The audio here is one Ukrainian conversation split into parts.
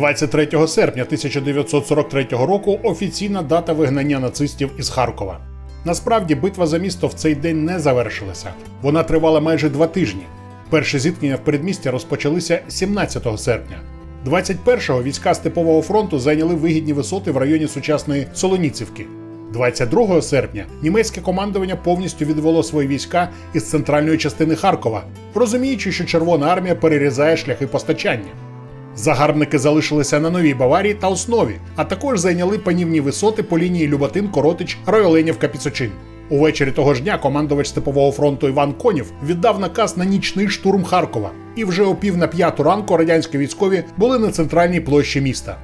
23 серпня 1943 року офіційна дата вигнання нацистів із Харкова. Насправді битва за місто в цей день не завершилася. Вона тривала майже два тижні. Перші зіткнення в передмісті розпочалися 17 серпня. 21-го війська Степового фронту зайняли вигідні висоти в районі сучасної Солоніцівки. 22 серпня німецьке командування повністю відвело свої війська із центральної частини Харкова, розуміючи, що Червона армія перерізає шляхи постачання. Загарбники залишилися на новій Баварії та основі, а також зайняли панівні висоти по лінії Люботин, Коротич, Ройоленівка, Піцочин. Увечері того ж дня командувач Степового фронту Іван Конів віддав наказ на нічний штурм Харкова, і вже о пів на п'яту ранку радянські військові були на центральній площі міста.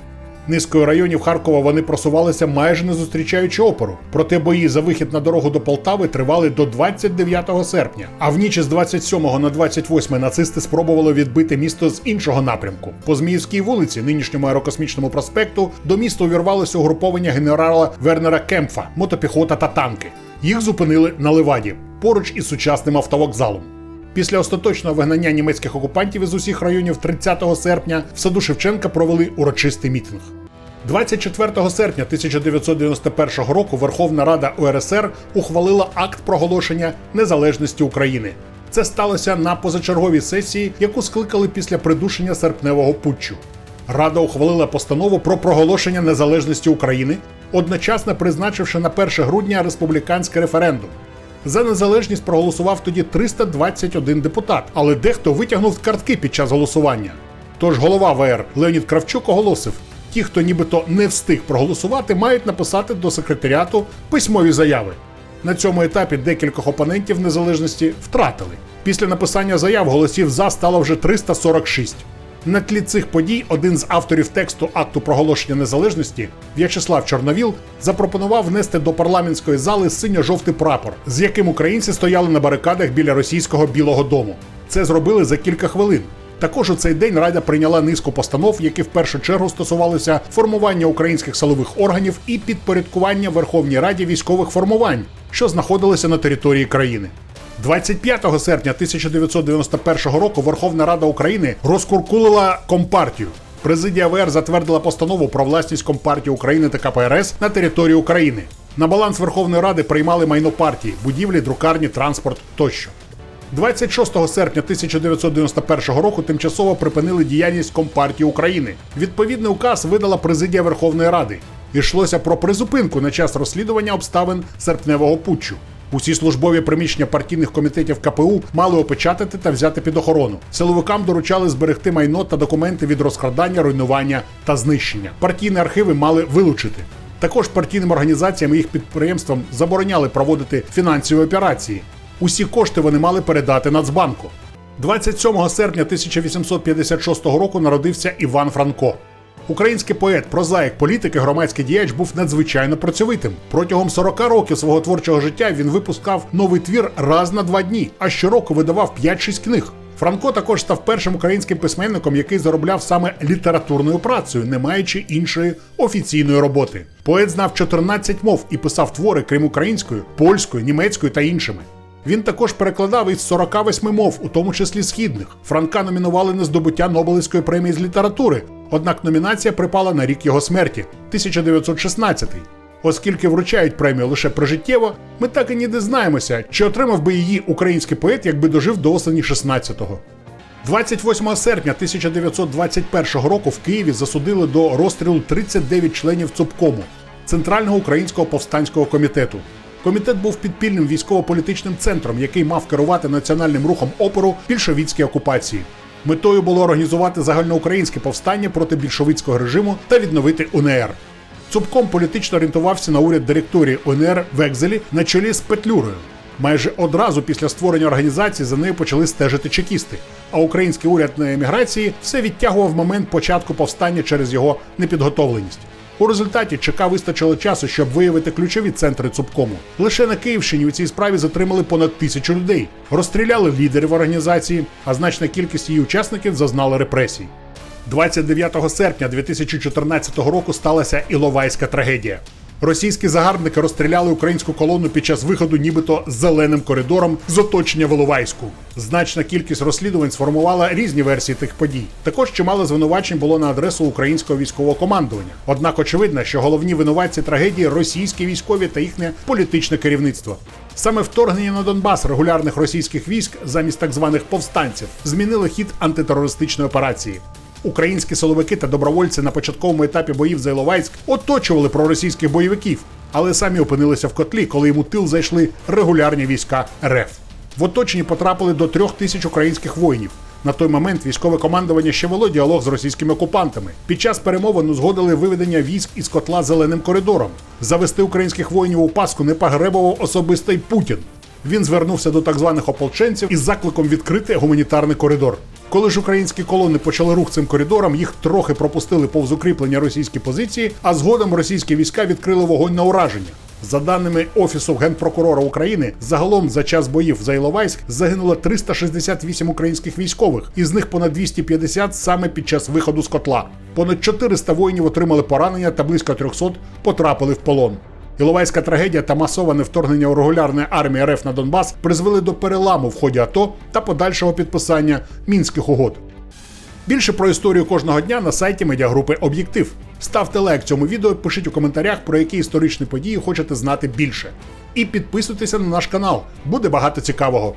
Низкою районів Харкова вони просувалися майже не зустрічаючи опору. Проте бої за вихід на дорогу до Полтави тривали до 29 серпня. А в ніч з 27 на 28 нацисти спробували відбити місто з іншого напрямку. По Зміївській вулиці, нинішньому аерокосмічному проспекту, до міста увірвалося угруповання генерала Вернера Кемпфа, мотопіхота та танки. Їх зупинили на Леваді поруч із сучасним автовокзалом. Після остаточного вигнання німецьких окупантів із усіх районів 30 серпня в саду Шевченка провели урочистий мітинг. 24 серпня 1991 року Верховна Рада УРСР ухвалила акт проголошення незалежності України. Це сталося на позачерговій сесії, яку скликали після придушення серпневого путчу. Рада ухвалила постанову про проголошення незалежності України, одночасно призначивши на 1 грудня республіканський референдум. За незалежність проголосував тоді 321 депутат, але дехто витягнув картки під час голосування. Тож голова ВР Леонід Кравчук оголосив: ті, хто нібито не встиг проголосувати, мають написати до секретаріату письмові заяви. На цьому етапі декількох опонентів незалежності втратили. Після написання заяв голосів за стало вже 346. На тлі цих подій один з авторів тексту акту проголошення незалежності В'ячеслав Чорновіл запропонував внести до парламентської зали синьо-жовтий прапор, з яким українці стояли на барикадах біля російського Білого Дому. Це зробили за кілька хвилин. Також у цей день Рада прийняла низку постанов, які в першу чергу стосувалися формування українських силових органів і підпорядкування Верховній Раді військових формувань, що знаходилися на території країни. 25 серпня 1991 року Верховна Рада України розкуркулила компартію. Президія ВР затвердила постанову про власність Компартії України та КПРС на території України. На баланс Верховної Ради приймали майно партії, будівлі, друкарні, транспорт тощо. 26 серпня 1991 року тимчасово припинили діяльність Компартії України. Відповідний указ видала президія Верховної Ради. Йшлося про призупинку на час розслідування обставин серпневого путчу. Усі службові приміщення партійних комітетів КПУ мали опечатати та взяти під охорону. Силовикам доручали зберегти майно та документи від розкрадання, руйнування та знищення. Партійні архіви мали вилучити. Також партійним організаціям і їх підприємствам забороняли проводити фінансові операції. Усі кошти вони мали передати Нацбанку. 27 серпня 1856 року народився Іван Франко. Український поет, прозаїк, політик і громадський діяч був надзвичайно працьовитим. Протягом 40 років свого творчого життя він випускав новий твір раз на два дні, а щороку видавав 5-6 книг. Франко також став першим українським письменником, який заробляв саме літературною працею, не маючи іншої офіційної роботи. Поет знав 14 мов і писав твори, крім української, польської, німецької та іншими. Він також перекладав із 48 мов, у тому числі східних. Франка номінували на здобуття Нобелівської премії з літератури. Однак номінація припала на рік його смерті 1916. Оскільки вручають премію лише прожиттєво, ми так і не дізнаємося, чи отримав би її український поет, якби дожив до осені 16-го. 28 серпня 1921 року в Києві засудили до розстрілу 39 членів ЦУПКОМу Центрального українського повстанського комітету. Комітет був підпільним військово-політичним центром, який мав керувати національним рухом опору більшовіцькій окупації. Метою було організувати загальноукраїнське повстання проти більшовицького режиму та відновити УНР. Цупком політично орієнтувався на уряд директорії УНР в Екзелі на чолі з Петлюрою. Майже одразу після створення організації за нею почали стежити чекісти. А український уряд на еміграції все відтягував момент початку повстання через його непідготовленість. У результаті ЧК вистачило часу, щоб виявити ключові центри ЦУПКОМу. Лише на Київщині у цій справі затримали понад тисячу людей, розстріляли лідерів організації, а значна кількість її учасників зазнала репресій. 29 серпня 2014 року сталася Іловайська трагедія. Російські загарбники розстріляли українську колону під час виходу, нібито зеленим коридором з оточення Воловайську. Значна кількість розслідувань сформувала різні версії тих подій. Також чимало звинувачень було на адресу українського військового командування. Однак очевидно, що головні винуватці трагедії російські військові та їхнє політичне керівництво. Саме вторгнення на Донбас регулярних російських військ замість так званих повстанців змінили хід антитерористичної операції. Українські силовики та добровольці на початковому етапі боїв за Іловайськ оточували проросійських бойовиків, але самі опинилися в котлі, коли йому тил зайшли регулярні війська РФ. В оточенні потрапили до трьох тисяч українських воїнів. На той момент військове командування ще вело діалог з російськими окупантами. Під час перемовин узгодили виведення військ із котла зеленим коридором. Завести українських воїнів у Пасху не погребував особисто й Путін. Він звернувся до так званих ополченців із закликом відкрити гуманітарний коридор. Коли ж українські колони почали рух цим коридором, їх трохи пропустили повз укріплення російські позиції, а згодом російські війська відкрили вогонь на ураження. За даними Офісу генпрокурора України, загалом за час боїв за Іловайськ загинуло 368 українських військових, із них понад 250 саме під час виходу з котла. Понад 400 воїнів отримали поранення та близько 300 потрапили в полон. Іловайська трагедія та масоване вторгнення у регулярної армії РФ на Донбас призвели до переламу в ході АТО та подальшого підписання мінських угод. Більше про історію кожного дня на сайті медіагрупи Об'єктив. Ставте лайк цьому відео, пишіть у коментарях, про які історичні події хочете знати більше. І підписуйтеся на наш канал, буде багато цікавого.